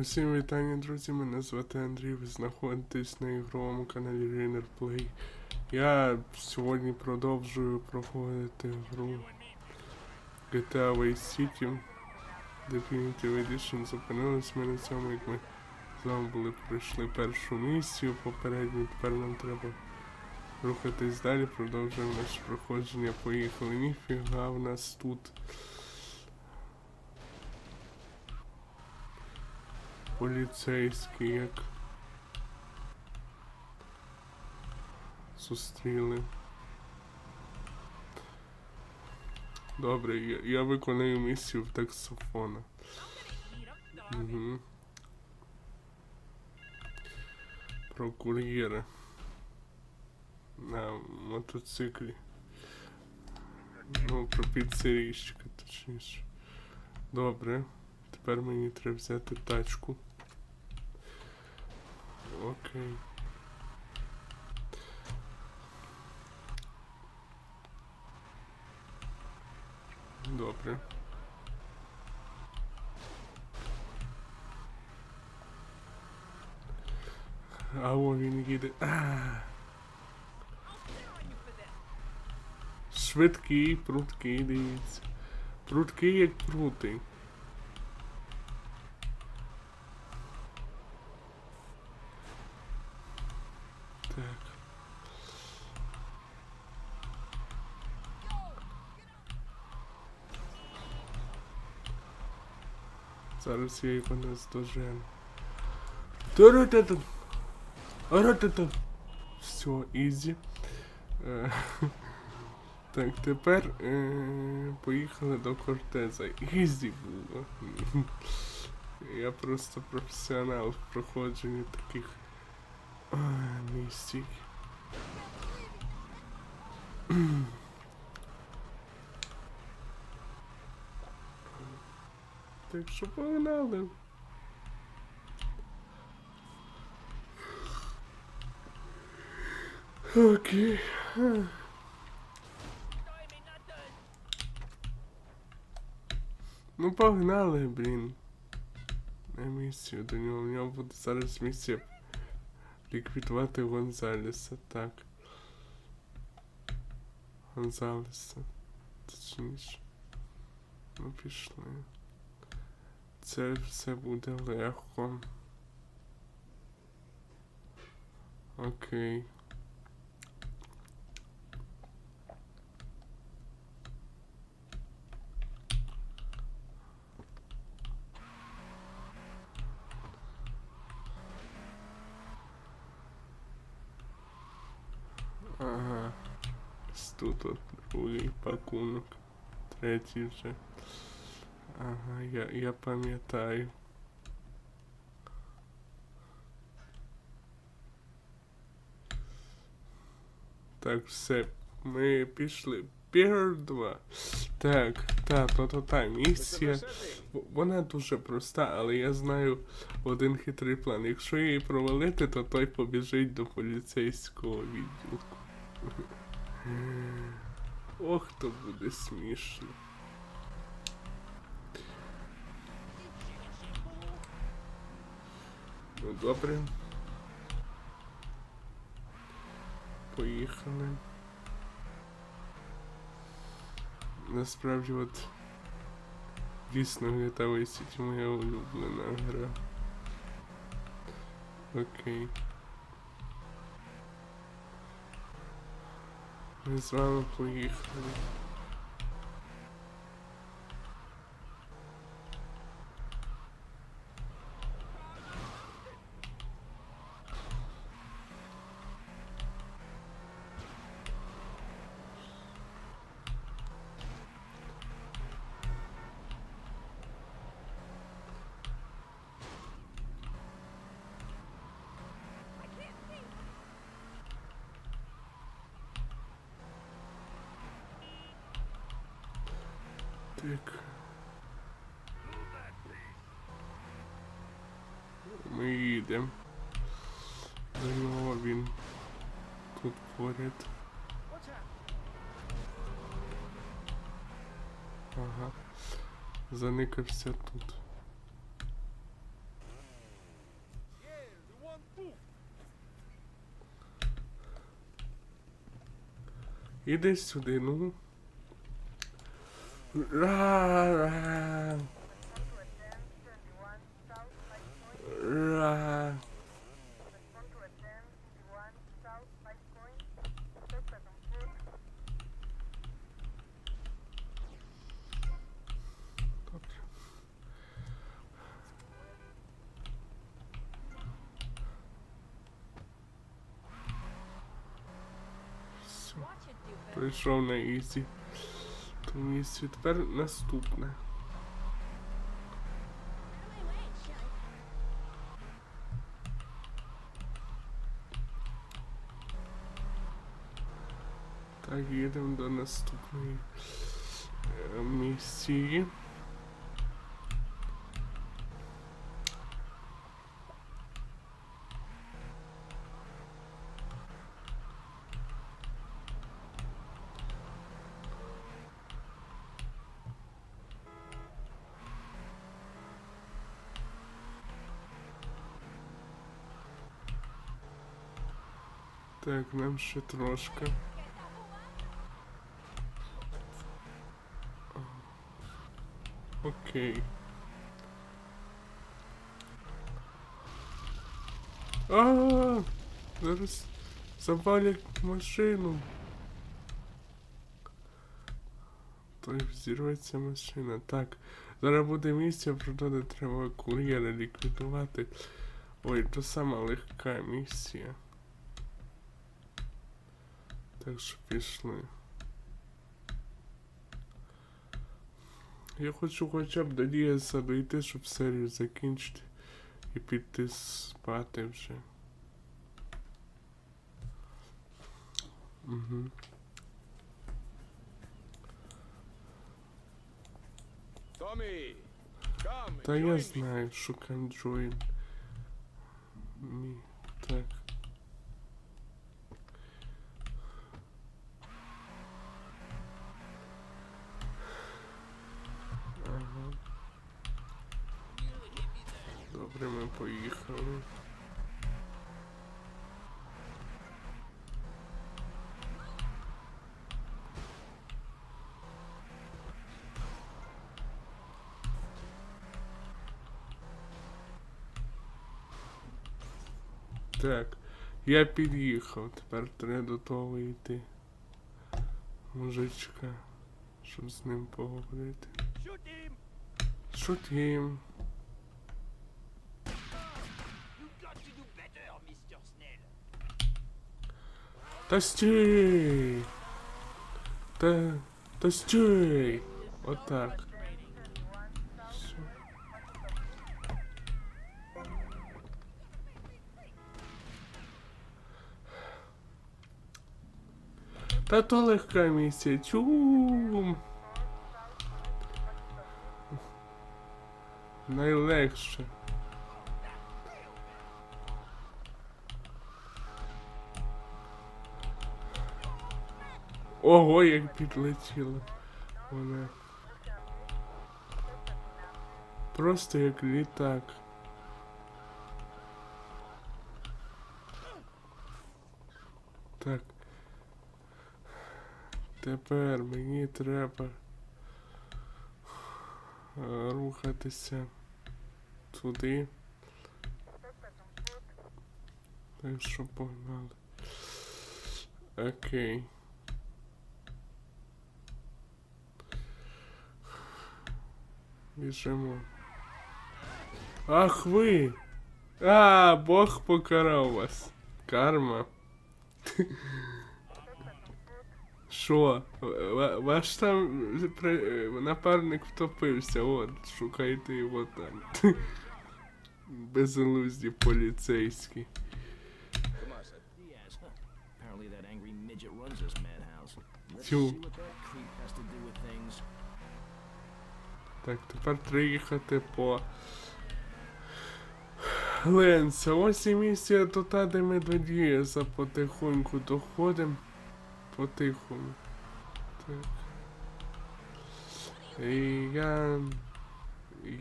Усім вітання, друзі. Мене звати Андрій. Ви знаходитесь на ігровому каналі Rainer Play. Я сьогодні продовжую проходити гру GTA Vice City Definitive Edition. Зупинились ми на цьому, як ми з вами були пройшли першу місію попередню. Тепер нам треба рухатись далі. Продовжуємо наше проходження. Поїхали. Ніфіга в нас тут. Поліцейські як зустріли. Добре, я, я виконую місію в таксофона. Угу. Про кур'єра на мотоциклі. Ну, про піцерійщика, точніше. Добре. Тепер мені треба взяти тачку. Окей. Добре. А о, він їде. Швидкий, прудкий, дивіться. Прудкий як прутий. Зараз я його. Турутату. Ротату. Все, ізі. Е, Так, тепер е, поїхали до Кортеза. Ізі було. Я просто професіонал в проходженні таких а, місій. Так що погнали. Окей. Ну погнали, блін. На місію до нього. У нього буде зараз місія ліквідувати Гонзалеса. Так. Гонзалеса. Точніше. Ну пішли. Це все буде легко. Окей. Ага. Тут от другий пакунок. Третій вже. Ага, я, я пам'ятаю. Так, все. Ми пішли. Пір 2. Так, та, то, то, та, місія. Вона дуже проста, але я знаю один хитрий план. Якщо її провалити, то той побіжить до поліцейського відділку. Ох, то буде смішно. Добре. Поїхали. Насправді от дійсно GTA Vice City моя улюблена гра. Окей. Ми з вами поїхали. Так. Ми їдемо. Знову він тут поряд. Ага. Заникався тут. І сюди, ну. Ра-ра. Ра. Добре. Все. Прийшов на ізі. То місці. Тепер наступне. Так, їдемо до наступної е, місії. Так, нам ще трошки. Окей. А, зараз завалять машину. Той взірветься машина. Так. Зараз буде місія, проте треба кур'єра ліквідувати. Ой, то сама легка місія. Так що пішли. Я хочу хоча б до Діаса дойти, щоб серію закінчити і піти спати вже. Угу. Tommy, come. Та я знаю, що can join me. Так. Так, я під'їхав, тепер треба до того йти. Мужичка, щоб з ним поговорити. Шутім. Snell. Та стій! Та, та стій! Отак. Та то легка місія. Чум. Найлегше. Ого, як підлетіло. Вона. Просто як літак. Так. Тепер мені треба рухатися туди. Так що погнали. Окей. Біжимо. Ах ви! А, Бог покарав вас. Карма. Що? Ва- Ваш там напарник втопився, от, шукайте його там. Безглузді поліцейські. Тю. Так, тепер треба їхати по Ленса. Ось і місія то та, де ми до Дієса потихоньку доходимо. Потихому. Так. І я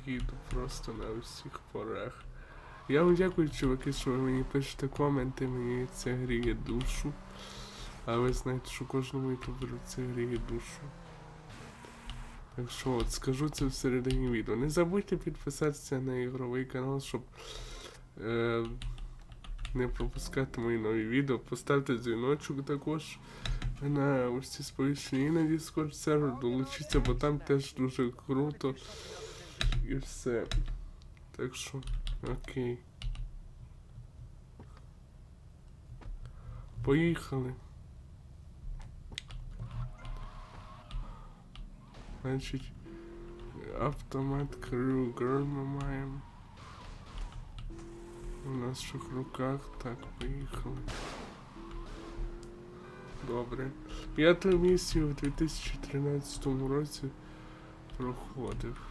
їду просто на всіх порах. Я вам дякую, чуваки, що ви мені пишете коменти, мені це гріє душу. А ви знаєте, що кожному ютуберу це гріє душу. Так що от скажу це всередині відео. Не забудьте підписатися на ігровий канал, щоб е, не пропускати мої нові відео. Поставте дзвіночок також на ці сповіщення і на Discord сервер долучіться, бо там теж дуже круто. І все. Так що, окей. Поїхали. Значить, автомат Крюгер ми маємо. В руках. Так, поїхали. Добре. П'яту місію в 2013 році проходив.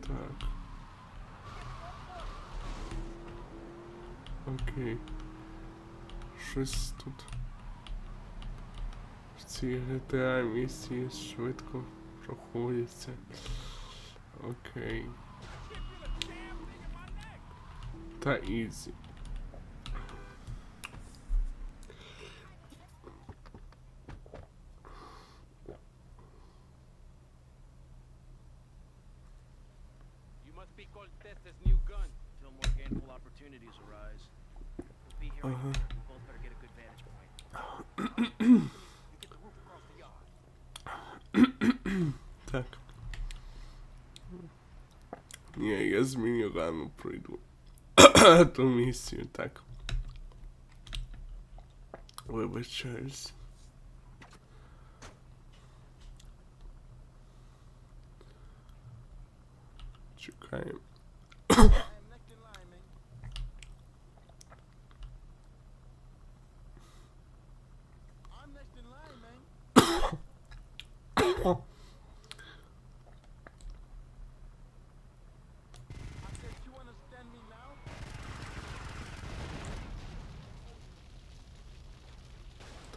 Так. Окей. Щось тут. В цій GTA місії швидко проходяться. Окей. Та ізі. Зміню рану пройду. Ту місію, так. Вибачаюсь. Чекаємо.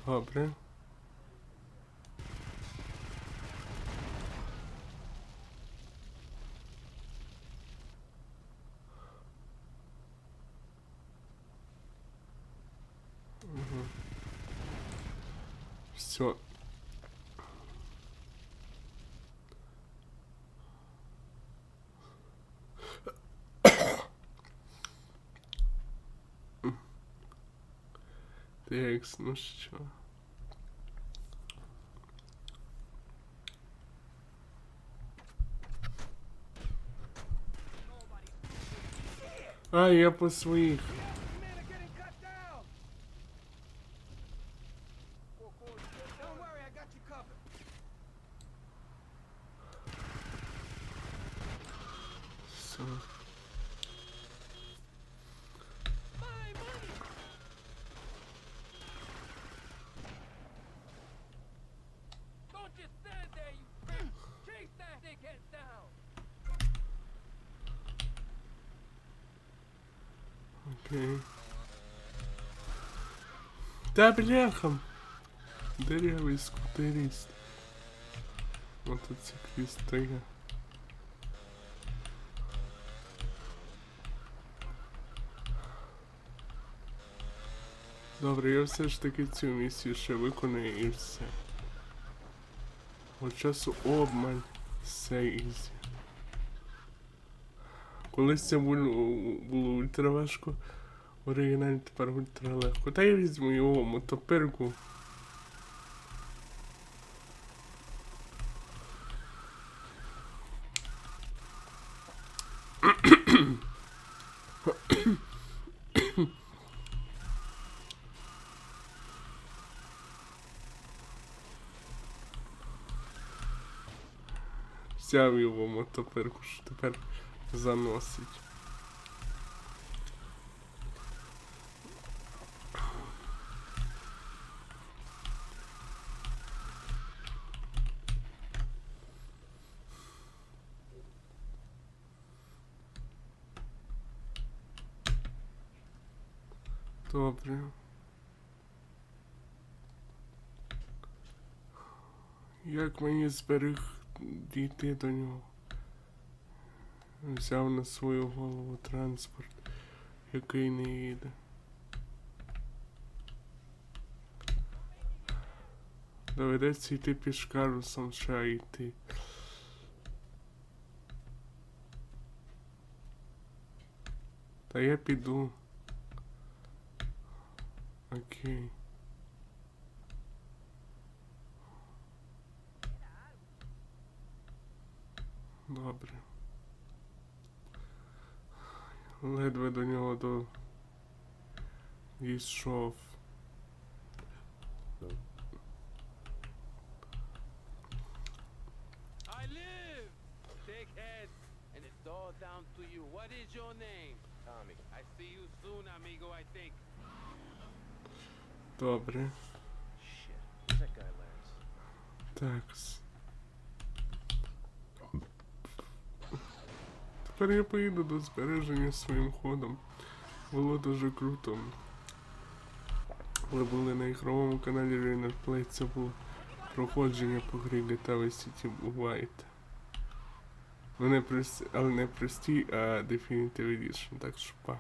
Добре. Все. Текс, ну що? А, я по своїх. Та бляха. Дырявый скутерист. Мотоцикліст та я. Добре, я все ж таки цю місію ще виконую і все. От часу обмаль. Все ізі. Колись це було, було ультра важко. В оригіналі тепер ультра легко. Та я візьму його мотоперку. Взяв його мотоперку, що тепер заносить. Добре. Як мені зберіг дійти до нього? Взяв на свою голову транспорт, який не їде. Доведеться йти пішкарусом ще йти. Та я піду. Окей. Добре. Ледве до нього до дійшов. I live! Dickhead! And it's all down to you. What is your name? Tommy. I see you soon, amigo, I think. Добре. Такс. Тепер я поїду до збереження своїм ходом. Було дуже круто. Ви були на ігровому каналі Rainer Play. Це було проходження по грі GTA Vice City White. Ну не прості, але не прості, а Definitive Edition, так що па.